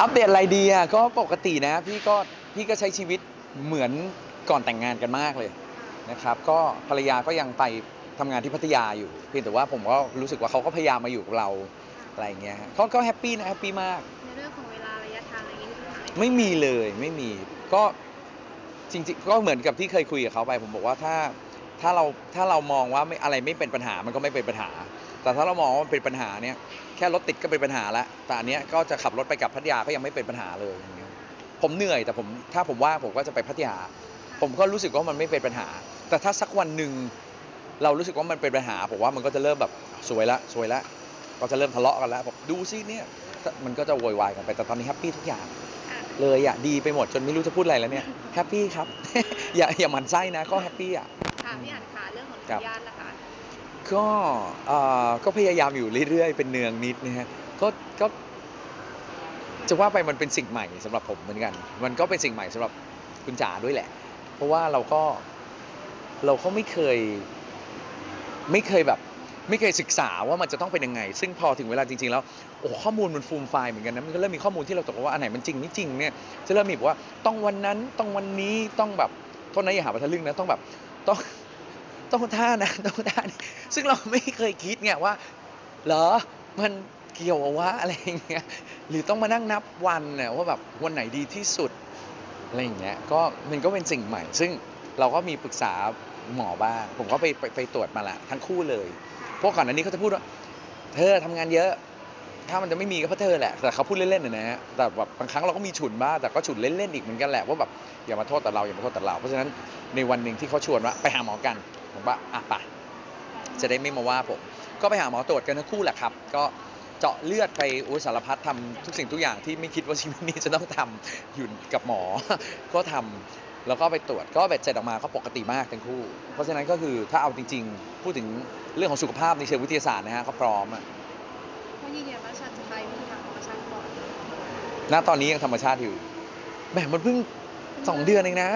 อัปเดตอะไรดีอะก็ปกตินะพี่ก็พี่ก็ใช้ชีวิตเหมือนก่อนแต่งงานกันมากเลยนะครับก็ภรรยาก็ยังไปทำงานที่พัทยาอยู่เพียงแต่ว่าผมก็รู้สึกว่าเขาก็พยายามมาอยู่กับเราอะไรอย่างเงี้ยฮะเขาก็แฮปปี้นะแฮปปี้มาก ในเรื่องของเวลาระยะทางอะไรอย่างนี้มีปัญหาไหมไม่มีเลยไม่มีก็จริงๆ ก็เหมือนกับที่เคยคุยกับเขาไป ผมบอกว่าถ้าถ้าเราถ้าเรามองว่าไม่อะไรไม่เป็นปัญหามันก็ไม่เป็นปัญหา แต่ถ้าเรามองว่ามันเป็นปัญหาเนี่ยแค่รถติดก็เป็นปัญหาละแต่อันเนี้ยก็จะขับรถไปกับพัทยาก็ยังไม่เป็นปัญหาเลยอย่างเงี้ยผมเหนื่อยแต่ผมถ้าผมว่างผมก็จะไปพัทยา ผมก็รู้สึกว่ามันไม่เป็นปัญหา แต่ถ้าสักวันหนึ่งเรารู้สึกว่ามันเป็นปัญหาผมว่ามันก็จะเริ่มแบบสวยละสวยละก็จะเริ่มทะเลาะกันแล้วบอกดูซิเนี่ยมันก็จะโวยวายกันไปแต่ตอนนี้แฮปปี้ทุกอย่างเลยอะดีไปหมดจนไม่รู้จะพูดอะไรแล้วเนี่ยแฮปปี้ครับ อย่าอย่าหมันไส้นะก็แฮปปี้อะค่ะพี่อ่านค่ะเรื่องของครัทาบยาทนะคะ ก็ก็พยายามอยู่เรื่อยๆ เป็นเนืองนิดนะฮะก็ก็จะว่าไปมันเป็นสิ่งใหม่สำหรับผมเหมือนกัน มันก็เป็นสิ่งใหม่สำหรับคุณจ๋าด้วยแหละ เพราะว่าเราก็เราก็ไม่เคย ไม่เคยแบบ ไม่เคยศึกษาว่ามันจะต้องเป็นยังไง ซึ่งพอถึงเวลาจริง ๆ แล้วโอ้ข้อมูลมันฟูมไฟล์เหมือนกันนะมันก็เริ่มมีข้อมูลที่เราตกลงว่าอันไหนมันจริงไม่จริงเนี่ยจะเริ่มมีบอกว่าต้องวันนั้นต้องวันนี้ต้องแบบโทษนะอย่าหาว่าทะลึ่งนะต้องแบบต้อง ต้องท่านะต้องท่านซึ่งเราไม่เคยคิดไงว่า เหรอมันเกี่ยววะอะไรอย่างเงี้ยหรือต้องมานั่งนับวันเนี่ยว่าแบบวันไหนดีที่สุดอะไรอย่างเงี้ยก็มันก็เป็นสิ่งใหม่ ซึ่งเราก็มีปรึกษาหมอบ้างผมก็ไปไปไปตรวจมาละทั้งคู่เลยเพราะก่อนอันนี้เขาจะพูดว่าเธอทำงานเยอะถ้ามันจะไม่มีก็เพราะเธอแหละ แต่เขาพูดเล่นๆนะฮะ แต่แบบบางครั้งเราก็มีฉุนบ้างแต่ก็ฉุนเล่นๆอีกเหมือนกันแหละว่าแบบอย่ามาโทษแต่เราอย่ามาโทษแต่เรา เพราะฉะนั้นในวันหนึ่งที่เขาชวนว่าไปหาหมอกัน ผมว่าอะไปจะได้ไม่มาว่าผม ก็ไปหาหมอตรวจกันทั้งคู่แหละครับ ก็เจาะเลือดไปโอ้ยสารพัดทำทุกสิ่งทุกอย่างที่ไม่คิดว่าชีวิตนี้จะต้องทำอยู่กับหมอ ก็ทำแล้วก็ไปตรวจก็เบ็ดเสร็จออกมาก็ปกติมากทั้งคู่ เพราะฉะนั้นก็คือถ้าเอาจริง ๆ พูดถึงเรื่องของสุขภาพในเชิงวิทยาศาสตร์นะฮะเขาพร้อมอะเขายืนยันว่าชันจะใช้วิธีทางธรรมชาติก่อนณตอนนี้ยังธรรมชาติอยู่แหมมันเพิ่งสองเดือนเองนะ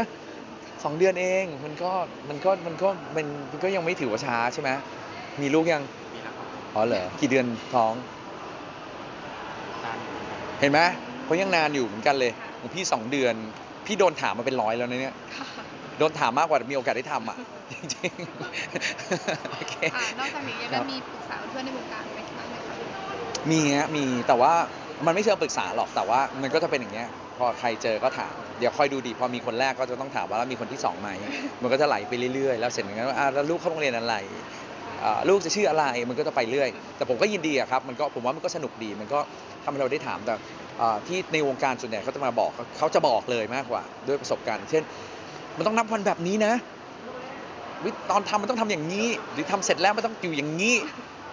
สองเดือนเองมันก็มันก็มันก็มันมันก็ยังไม่ถือว่าช้าใช่ไหมมีลูกยังมีแล้วครับอ๋อเหรอกี่เดือนท้อง นานอยู่นะครับเห็นไหมเขายังนานอยู่เหมือนกันเลยของพี่สองเดือน พี่โดนถามมาเป็นร้อยแล้วนะเนี่ย ค่ะโดนถามมากกว่ามีโอกาสได้ทำอะ จริงๆโอเค อ่านอกจากนี้ยังครัได้บมีปรึกษาเพื่อนในวงการไหมคะไหมคะ มีฮะมีแต่ว่า มันไม่เชิงปรึกษาหรอกแต่ว่ามันก็จะเป็นอย่างเงี้ยพอใครเจอก็ถามเดี๋ยวค่อยดูดีพอมีคนแรกก็จะต้องถามว่าแล้วมีคนที่สองไหมมันก็จะไหลไปเรื่อยๆแล้วเสร็จงั้นว่าอะแล้วลูกเข้าโรงเรียนอะไรอ่าลูกจะชื่ออะไรมันก็จะไปเรื่อย แต่ผมก็ยินดีอะครับมันก็ผมว่ามันก็สนุกดีมันก็ทำให้เราได้ถามแต่อ่าที่ในวงการส่วนใหญ่เขาจะมาบอกเขาจะบอกเลยมากกว่า ด้วยประสบการณ์ เช่น มันต้องนับวันแบบนี้นะวิตอนทำมันต้องทำอย่างนี้ หรือทำเสร็จแล้วมันต้องอยู่อย่างนี้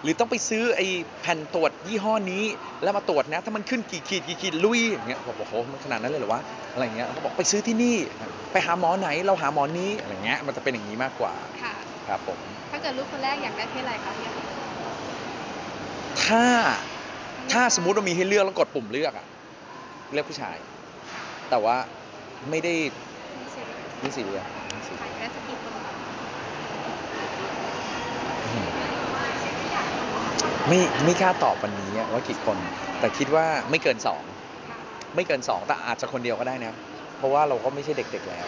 หรือต้องไปซื้อไอ้แผ่นตรวจยี่ห้อนี้ แล้วมาตรวจนะ ถ้ามันขึ้นกี่ขีดกี่ขีดลุยอย่างเงี้ยผมบอกโอ้โหมันขนาดนั้นเลยเหรอวะอะไรเงี้ยเขาบอกไปซื้อที่นี่ ไปหาหมอไหนเราหาหมอนี้อะไรเงี้ยมันจะเป็นอย่างนี้มากกว่าค่ะครับผมถ้าเกิดลูกคนแรกอยากได้เพศอะไรคะพี่ถ้าถ้าสมมุติว่ามีให้เลือกแล้วกดปุ่มเลือกอะเลือกผู้ชาย แต่ว่าไม่ได้ไม่ใช่เลยไม่สีเรียสไม่ซีเรียสขายได้สักกี่คนคะ ไม่ไม่กล้าตอบวันนี้ว่ากี่คน แต่คิดว่าไม่เกินสองไม่เกินสองแต่อาจจะคนเดียวก็ได้นะ เพราะว่าเราก็ไม่ใช่เด็กๆแล้ว